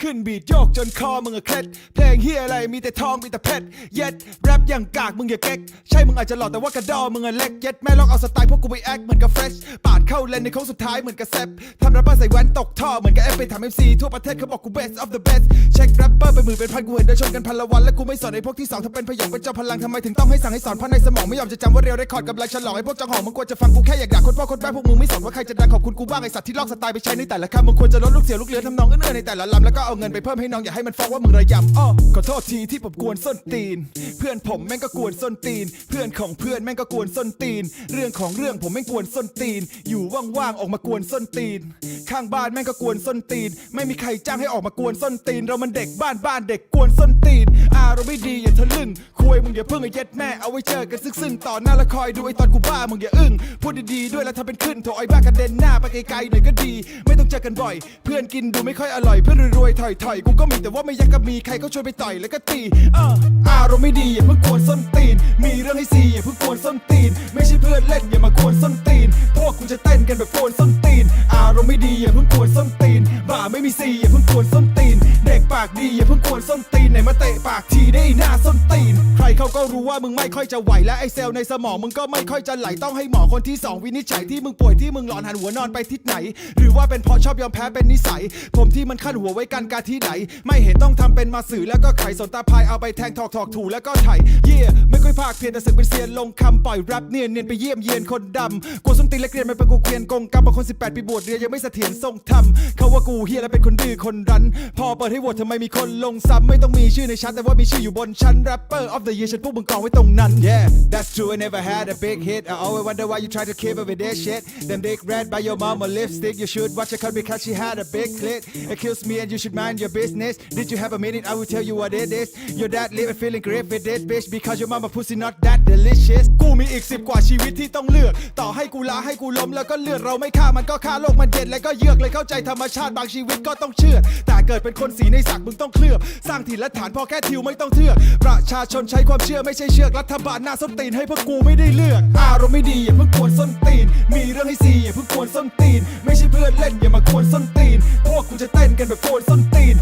ขึ้นบีดโยกจนคอมึงอะเคล็ด งเฮียอะไรมีแต่ทองมีแต่เพชรเย็ดแรปอย่างกากมึงอย่าเก๊กใช่มึงอาจจะหล่อแต่ว่ากระดอมึงอะเล็กเย็ดแม่ลองเอาสไตล์พวกกูไปแอคเหมือนกับเฟรชปาดเข้าเลนในโค้งสุดท้ายเหมือนกับแซปทำแรปเปอร์ใส่แว่นตกท่อเหมือนกับเอฟไปทำเอ็มซีทั่วประเทศเขาบอกกู best of the best เช็คแรปเปอร์เป็นหมื่นเป็นพันกูเห็นเดินชนกันพันละวันและกูไม่สอนไอ้พวกที่สองถ้าเป็นพยองเป็นเจ้าพลังทำไมถึงต้องให้สั่งให้สอนเพราะในสมองไม่ยอมจะจำว่าเรียวได้คอร์ดกำลังฉลองไอ้พวกจังหองมึงควรจะฟังกูแค่อยากด่าคนพ่อคนแม่พวกมึงไม่สนว่าใครจะดังขอบคุณกูบ้างไอ้สัตว์ที่ลอกสไตล์ไปใช้ในแต่ละคำมึงควรจะลดลูกเสียลูกเรือทำนองเอื้อๆในแต่ละลำแล้วก็เอาเงินไปเพิ่มให้น้องอย่าให้มันฟ้องว่ามึงระยำอ้อขอโทษทีที่ผมกวนส้นตีน เพื่อนผมแม่งก็กวนส้นตีน เพื่อนของเพื่อนแม่งก็กวนส้นตีน เรื่องของเรื่องผมแม่งกวนส้นตีน อยู่ว่างๆออกมากวนส้นตีน ข้างบ้านแม่งก็กวนส้นตีน ไม่มีใครจ้างให้ออกมากวนส้นตีน เรามันเด็กบ้านบ้านเด็กกวนส้นตีน อารมณ์ไม่ดีอย่าทะลึ่งคุยมึงอย่าเพิ่งไอ้เย็ดแม่เอาไว้เจอกันซึ่งๆต่อหน้าแล้วคอยดูไอ้ตอนกูบ้ามึงอย่าอึ้งพูดดีๆด้วยแล้วทำเป็นขึ้นโถไอ้บ้ากระเด็นหน้าไปไกลๆหน่อยก็ดี ไม่ต้องเจอกันบ่อย เพื่อนกินดูไม่ค่อยอร่อยเพื่อนรวยๆถอยๆกูก็มีแต่ว่าไม่อยากกับมีใครก็ชวนไปต่อยแล้วก็ตีอาอารมณ์ไม่ดีอย่าเพิ่งกวนส้นตีน มีเรื่องให้ซีอย่าเพิ่งกวนส้นตีน ไม่ใช่เพื่อนเล่นอย่ามากวนส้นตีน พวกคุณจะเต้นกันแบบกวนส้นตีน อารมณ์ไม่ดีอย่าเพิ่งกวนส้นตีน บ่าไม่มีซีอย่าเพิ่งกวนส้นตีน เด็กปากดีอย่าเพิ่งกวนส้นตีนไหนมาเตะปากทีได้หน้าส้นตีน เขาก็รู้ว่ามึงไม่ค่อยจะไหวและไอเซลล์ในสมองมึงก็ไม่ค่อยจะไหลต้องให้หมอคนที่สองวินิจฉัยที่มึงป่วยที่มึงหลอนหันหัวนอนไปทิศไหน หรือว่าเป็นเพราะชอบยอมแพ้เป็นนิสัย ผมที่มันขั้นหัวไว้กันการที่ไหน ไม่เห็นต้องทำเป็นมาสื่อแล้วก็ไขสนตาพายเอาไปแทงถอกถอกถูแล้วก็ไถเย่ไม่ค่อยภาคเพียนแต่สึกเป็นเซียนลงคำปล่อยแรปเนียนเนียนไปเยี่ยมเยียนคนดำกูส้นตีนและเกรียนมันเป็นกูเกรียนกงกรรมบางคน 18 ปีบวชเรียนยังไม่เสถียรทรงธรรมเขาว่ากูเฮียและเป็นคนดื้อคนรั้น พอเปิดให้โหวตทำไมมีคนลงซ้ำไม่ต้องมีชื่อในชั้นแต่ว่ามีชื่ออยู่บนชั้น rapper of the year ฉันพวกมึงกองไว้ตรงนั้น yeah that's true I never had a big hit I always wonder why you try to keep up with that shit them dick red by your mama lipstick you should watch her cut because she had a big clit accuse me and you should mind your business did you have a minute I will tell you what it is your dad living feeling great with this bitch because your mama pussy not that delicious กูมีอีกสิบกว่าชีวิตที่ต้องเลือก ต่อให้กูลาให้กูล้มแล้วก็เลือดเราไม่ฆ่ามันก็ฆ่าโลกมันเย็นแล้วก็เยือกเลยเข้าใจธรรมชาติบางชีวิตก็ต้องเชื่อแต่เกิดเป็นคนสีในสักมึงต้องเคลือบ สร้างถิ่นและฐานพอแค่ทิวไม่ต้องเทือกประชาชนใช้ความเชื่อไม่ใช่เชือกรัฐบาลหน้าส้นตีนให้พวกกูไม่ได้เลือก อารมณ์ไม่ดีอย่าเพิ่งกวนส้นตีน มีเรื่องให้ซีอย่าเพิ่งกวนส้นตีน ไม่ใช่เพื่อนเล่นอย่ามากวนส้นตีน พวกคุณจะเต้นกันแบบกวนส้นตีน